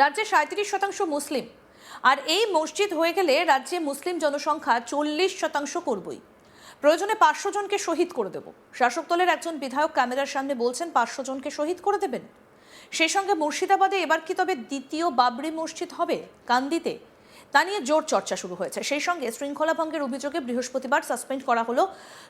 রাজ্যে সাঁত্রিশ শতাংশ মুসলিম। আর এই মসজিদ হয়ে গেলে রাজ্যে মুসলিম জনসংখ্যা চল্লিশ শতাংশ করবই। প্রয়োজনে পাঁচশো জনকে শহীদ করে দেব। শাসক দলের একজন বিধায়ক ক্যামেরার সামনে বলছেন, পাঁচশো জনকে শহীদ করে দেবেন। সেই সঙ্গে মুর্শিদাবাদে এবার কি তবে দ্বিতীয় বাবরি মসজিদ হবে কান্দিতে? তা নিয়ে জোর চর্চা শুরু হয়েছে। সেই সঙ্গে শৃঙ্খলা ভঙ্গের অভিযোগে বৃহস্পতিবার সাসপেন্ড করা হলো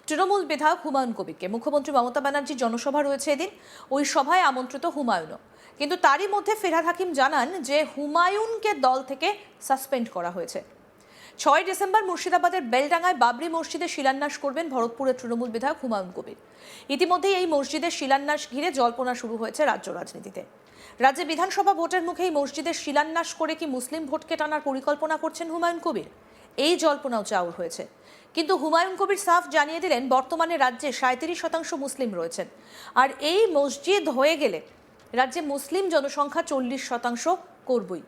তৃণমূল বিধায়ক হুমায়ুন কবিরকে। মুখ্যমন্ত্রী মমতা ব্যানার্জির জনসভা রয়েছে এদিন। ওই সভায় আমন্ত্রিত হুমায়ুনও। কিন্তু তারই মধ্যে ফেরহাদ হাকিম জানান যে হুমায়ুনকে দল থেকে সাসপেন্ড করা হয়েছে। ছয় ডিসেম্বর মুর্শিদাবাদের বেলডাঙ্গায় বাবরি মসজিদে শিলান্যাস করবেন ভরতপুরের তৃণমূল বিধায়ক হুমায়ুন কবির। ইতিমধ্যেই এই মসজিদের শিলান্যাস ঘিরে জল্পনা শুরু হয়েছে রাজ্য রাজনীতিতে। রাজ্যে বিধানসভা ভোটের মুখে এই মসজিদের শিলান্যাস করে কি মুসলিম ভোটকে টানার পরিকল্পনা করছেন হুমায়ুন কবির? এই জল্পনাও চাউর হয়েছে। কিন্তু হুমায়ুন কবির সাফ জানিয়ে দিলেন, বর্তমানে রাজ্যে সাঁত্রিশ শতাংশ মুসলিম রয়েছেন। আর এই মসজিদ হয়ে গেলে রাজ্যে মুসলিম জনসংখ্যা চল্লিশ শতাংশ করবই।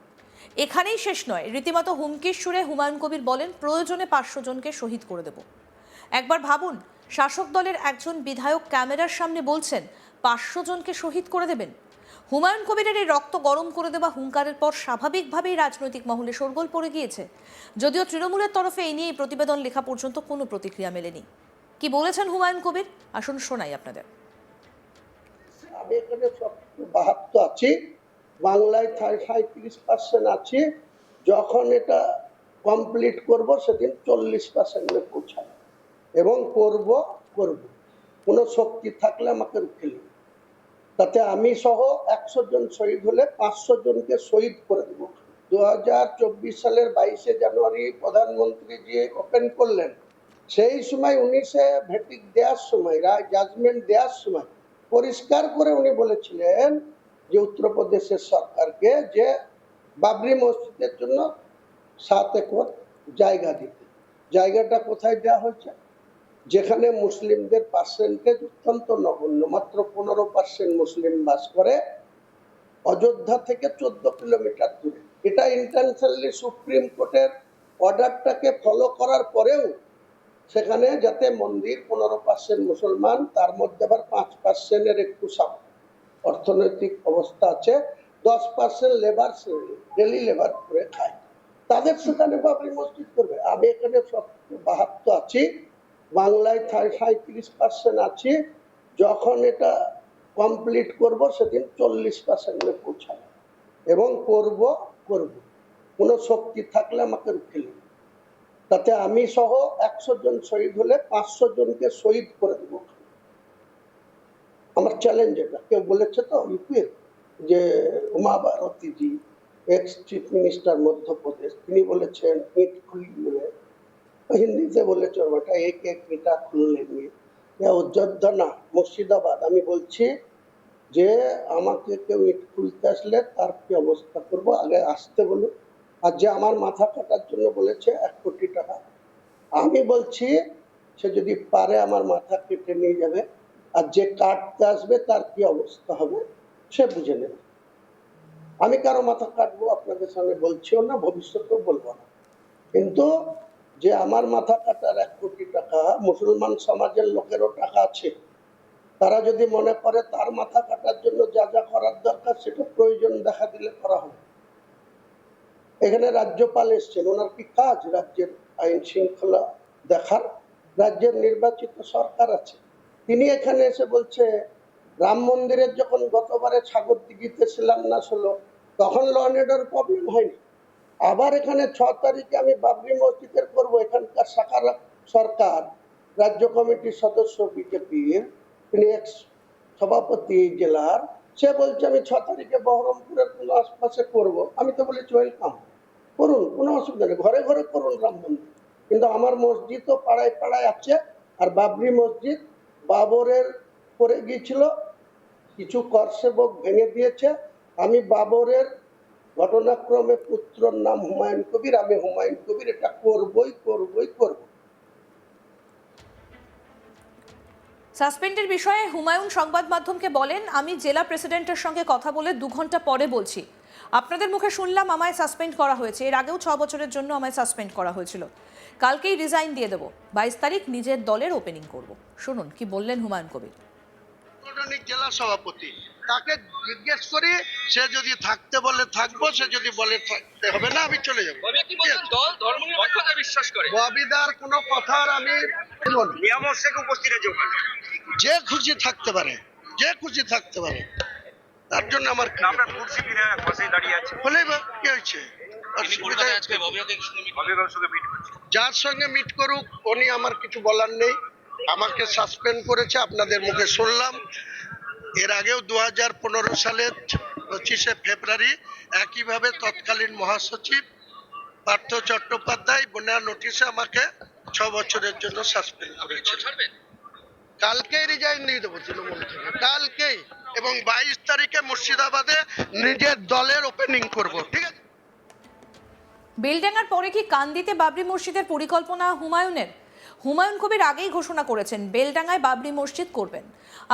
এখানেই শেষ নয়। রীতিমতো হুমকির সুরে হুমায়ুন কবির বলেন, প্রয়োজনে পাঁচশো জনকে শহীদ করে দেব। একবার ভাবুন, শাসক দলের একজন বিধায়ক ক্যামেরার সামনে বলছেন, পাঁচশো জনকে শহীদ করে দেবেন। হুমায়ুন কবিরের এই রক্ত গরম করে দেওয়া হুঙ্কারের পর স্বাভাবিকভাবেই রাজনৈতিক মহলে শোরগোল পড়ে গিয়েছে। যদিও তৃণমূলের তরফে এই নিয়ে প্রতিবেদন লেখা পর্যন্ত কোনো প্রতিক্রিয়া মেলেনি। কি বলেছেন হুমায়ুন কবির? আসুন শোনাই আপনাদের। আমি এখানে বাহাত্তর আছি, বাংলায় সাঁত্রিশ পার্সেন্ট আছি। যখন এটা কমপ্লিট করব, সেদিন চল্লিশ পার্সেন্টে পৌঁছাবো। এবং করব করব। কোনো শক্তি থাকলে আমাকে রুখে নেবে তাতে আমি সহ একশো জন শহীদ হলে পাঁচশো জনকে শহীদ করে দেব। দু হাজার চব্বিশ সালের বাইশে জানুয়ারি প্রধানমন্ত্রী যে ওপেন করলেন, সেই সময় উনিশে ভেটিক দেওয়ার সময়, রায় জাজমেন্ট দেওয়ার সময় পরিষ্কার করে উনি বলেছিলেন যে উত্তরপ্রদেশের সরকারকে যে বাবরি মসজিদের জন্য সাত একর জায়গা দিতে। জায়গাটা কোথায় দেওয়া হয়েছে? যেখানে মুসলিমদের পার্সেন্টেজ অত্যন্ত নগণ্য, মাত্র পনেরো পার্সেন্ট মুসলিম বাস করে অযোধ্যা থেকে চোদ্দ কিলোমিটার দূরে। এটা ইন্টারন্যাশনালি সুপ্রিম কোর্টের অর্ডারটাকে ফলো করার পরেও সেখানে যাতে মন্দির পনেরো পার্সেন্ট মুসলমান, তার মধ্যে আবার পাঁচ পার্সেন্টের একটু অর্থনৈতিক অবস্থা আছে, দশ পার্সেন্ট লেবার ডেলি লেবার করে খায়। তাদের সেখানে বাবরি মসজিদ করবে। আমি এখানে বাহাত্তর আছি, বাংলায় সাঁত্রিশ পার্সেন্ট আছি। যখন এটা কমপ্লিট করব, সেদিন চল্লিশ পার্সেন্টে পৌঁছাবো। এবং করব করব। কোনো শক্তি থাকলে আমাকে রুখে নেবে। তাতে আমি সহ একশো জন শহীদ হলে পাঁচশো জনকে শহীদ করে দেবো। আমার চ্যালেঞ্জ এটা। কেউ বলেছে তো ইউপির যে Uma Bharti ji ex chief minister Madhya Pradesh, তিনি বলেছেন, ইট খুলি মানে হিন্দিতে বলেছে ওটা, এক এক ইটা খুললে নিয়ে। অযোধ্যা না মুর্শিদাবাদ, আমি বলছি যে, আমাকে কেউ ইট খুলতে আসলে তার কি অবস্থা করব? আগে আসতে বলুন। আর যে আমার মাথা কাটার জন্য বলেছে এক কোটি টাকা। আমি বলছি, সে যদি পারে আমার মাথা কেটে নিয়ে যাবে, আর যে কাটতে আসবে তার কি অবস্থা হবে, সে বুঝে নেবে। আমি কারও মাথা কাটবো আপনাদের সামনে বলছিও না, ভবিষ্যতেও বলব না। কিন্তু যে আমার মাথা কাটার এক কোটি টাকা, মুসলমান সমাজের লোকেরও টাকা আছে। তারা যদি মনে করে তার মাথা কাটার জন্য যা যা করার দরকার, সেটা প্রয়োজন দেখা দিলে করা হবে এখানে রাজ্যপাল এসছেন। ওনার কি কাজ? রাজ্যের আইন শৃঙ্খলা দেখার। রাজ্যের নির্বাচিত সরকার আছে। তিনি এখানে এসে বলছে, রাম মন্দিরের যখন গতবারে সাগর দিঘিতে শিলান্যাস হলো তখন ল অ্যান্ড প্রবলেম হয়নি। আবার এখানে ছ তারিখে আমি বাবরি মসজিদের করব। এখানকার শাখা সরকার, রাজ্য কমিটির সদস্য বিজেপির, তিনি এক্স সভাপতি জেলার সে বলছে, আমি ছ তারিখে বহরমপুরের কোনো আশপাশে করব আমি তো বলেছি, ওয়েলকাম। করুন কোনো অসুবিধা নেই। ঘরে ঘরে করুন রাম মন্দির। কিন্তু আমার মসজিদও পাড়ায় পাড়ায় আছে আর বাবরি মসজিদ বাবরের করে গিয়েছিল। কিছু কর সেবক ভেঙে দিয়েছে। আমি বাবরের ঘটনাক্রমে পুত্রর নাম হুমায়ুন কবির, আমি হুমায়ুন কবির এটা করবই করবই, করব। সাসপেন্ডের বিষয়ে হুমায়ুন সংবাদ মাধ্যমকে বলেন, আমি জেলা প্রেসিডেন্টের সঙ্গে কথা বলে দু ঘণ্টা পরে বলছি। আপনাদের মুখে শুনলাম আমায় সাসপেন্ড করা হয়েছে। এর আগেও ছ বছরের জন্য আমায় সাসপেন্ড করা হয়েছিল। কালকেই রিজাইন দিয়ে দেবো। বাইশ তারিখ নিজের দলের ওপেনিং করব। শুনুন, কি বললেন হুমায়ুন কবির। সাংগঠনিক জেলা সভাপতি। তাকে জিজ্ঞেস করি সে যদি থাকতে বলে থাকব সে যদি বলে থাকতে হবে না আমি চলে যাব। বিশ্বাস করে। ববিদার কোনো কথার আমি উপস্থিত যে খুশি থাকতে পারে যে খুশি থাকতে পারে তার জন্য আমার কি আপনার কুর্সি বিধায়ক দাঁড়িয়ে আছে। হলেই কি হয়েছে? যার সঙ্গে মিট করুক উনি আমার কিছু বলার নেই। আমাকে সাসপেন্ড করেছে আপনাদের মুখে শুনলাম। এর আগেও দু হাজার পনেরো সালের পঁচিশে ফেব্রুয়ারি একইভাবে তৎকালীন মহাসচিব পার্থ চট্টোপাধ্যায় বন্যা নোটিশে আমাকে ছ বছরের জন্য সাসপেন্ড করেছে ছাড়বেন কালকেই রিজাইন দিয়ে দেবো তৃণমূল থেকে কালকেই। এবং বাইশ তারিখে মুর্শিদাবাদে নিজের দলের ওপেনিং করব ঠিক আছে? বেলডাঙ্গার পরে কি কান্দিতে বাবরি মসজিদের পরিকল্পনা হুমায়ুনের? হুমায়ুন কবির আগেই ঘোষণা করেছেন, বেলডাঙ্গায় বাবরি মসজিদ করবেন।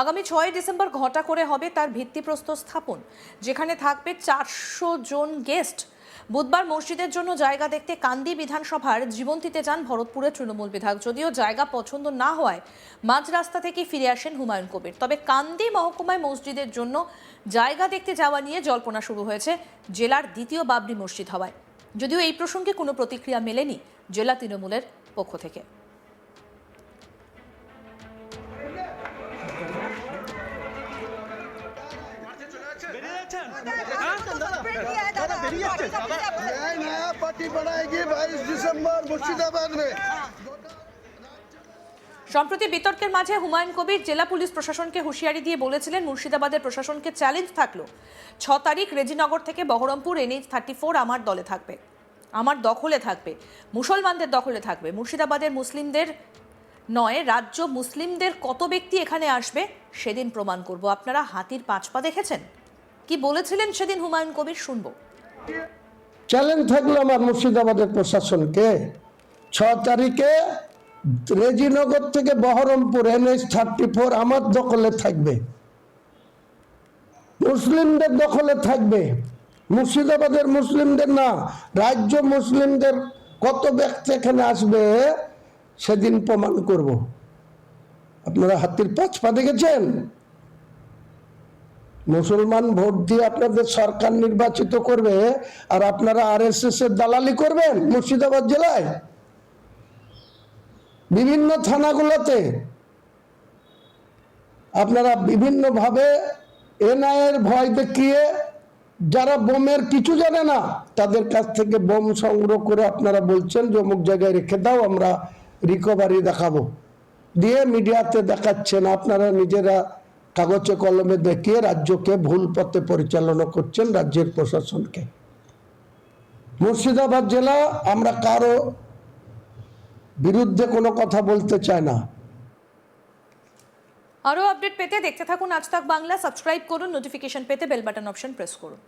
আগামী ছয় ডিসেম্বর ঘটা করে হবে তার ভিত্তিপ্রস্তর স্থাপন, যেখানে থাকবে চারশো জন গেস্ট। বুধবার মসজিদের জন্য জায়গা দেখতে কান্দি বিধানসভার জীবন্তীতে যান ভরতপুরের তৃণমূল বিধায়ক। যদিও জায়গা পছন্দ না হওয়ায় মাঝ রাস্তা থেকে ফিরে আসেন হুমায়ুন কবির। তবে কান্দি মহকুমায় মসজিদের জন্য জায়গা দেখতে যাওয়া নিয়ে জল্পনা শুরু হয়েছে জেলার দ্বিতীয় বাবরি মসজিদ হওয়ায়। যদিও এই প্রসঙ্গে কোনো প্রতিক্রিয়া মেলেনি জেলা তৃণমূলের পক্ষ থেকে। যাচ্ছেন সম্প্রতি বিতর্কের মাঝে হুমায়ুন কবির জেলা পুলিশ প্রশাসনকে হুঁশিয়ারি দিয়ে বলেছিলেন মুর্শিদাবাদের প্রশাসনকে চ্যালেঞ্জ থাকল। ছ তারিখ রেজিনগর থেকে বহরমপুর এনএইচ থার্টি ফোর আমার দলে থাকবে। আমার দখলে থাকবে। মুসলমানদের দখলে থাকবে। মুর্শিদাবাদের মুসলিমদের নয় রাজ্য মুসলিমদের কত ব্যক্তি এখানে আসবে সেদিন প্রমাণ করব। আপনারা হাতির পাঁচ পা দেখেছেন? কি বলেছিলেন সেদিন হুমায়ুন কবির? শুনব। চ্যালেঞ্জ থাকল আমার মুর্শিদাবাদের প্রশাসনকে। ছ তারিখে রেজিনগর থেকে বহরমপুর এনএস থার্টি ফোর আমার দখলে থাকবে। মুসলিমদের দখলে থাকবে। মুর্শিদাবাদের মুসলিমদের না, রাজ্য মুসলিমদের কত ব্যক্তি এখানে আসবে সেদিন প্রমাণ করব। আপনারা হাতির পাঁচ পা দেখেছেন? মুসলমান ভোট দিয়ে আপনাদের সরকার নির্বাচিত করবে আর আপনারা আর এস এর দালালি করবেন মুর্শিদাবাদ জেলায়? বিভিন্ন থানাগুলোতে? আপনারা বিভিন্নভাবে এনআইয়ের ভয় দেখিয়ে যারা বোমের কিছু জানে না, তাদের কাছ থেকে বোম সংগ্রহ করে আপনারা বলছেন যে অমুক জায়গায় রেখে দাও, আমরা রিকভারি দেখাবো। দিয়ে মিডিয়াতে দেখাচ্ছেন, আপনারা নিজেরা কাগজে কলমে দেখিয়ে রাজ্যকে ভুল পথে পরিচালনা করছেন রাজ্যের প্রশাসনকে। মুর্শিদাবাদ জেলা আমরা কারও বিরুদ্ধে কোনো কথা বলতে চাই না। আরও আপডেট পেতে দেখতে থাকুন আজ তাক বাংলা, সাবস্ক্রাইব করুন, নোটিফিকেশন পেতে বেল বাটন অপশন প্রেস করুন।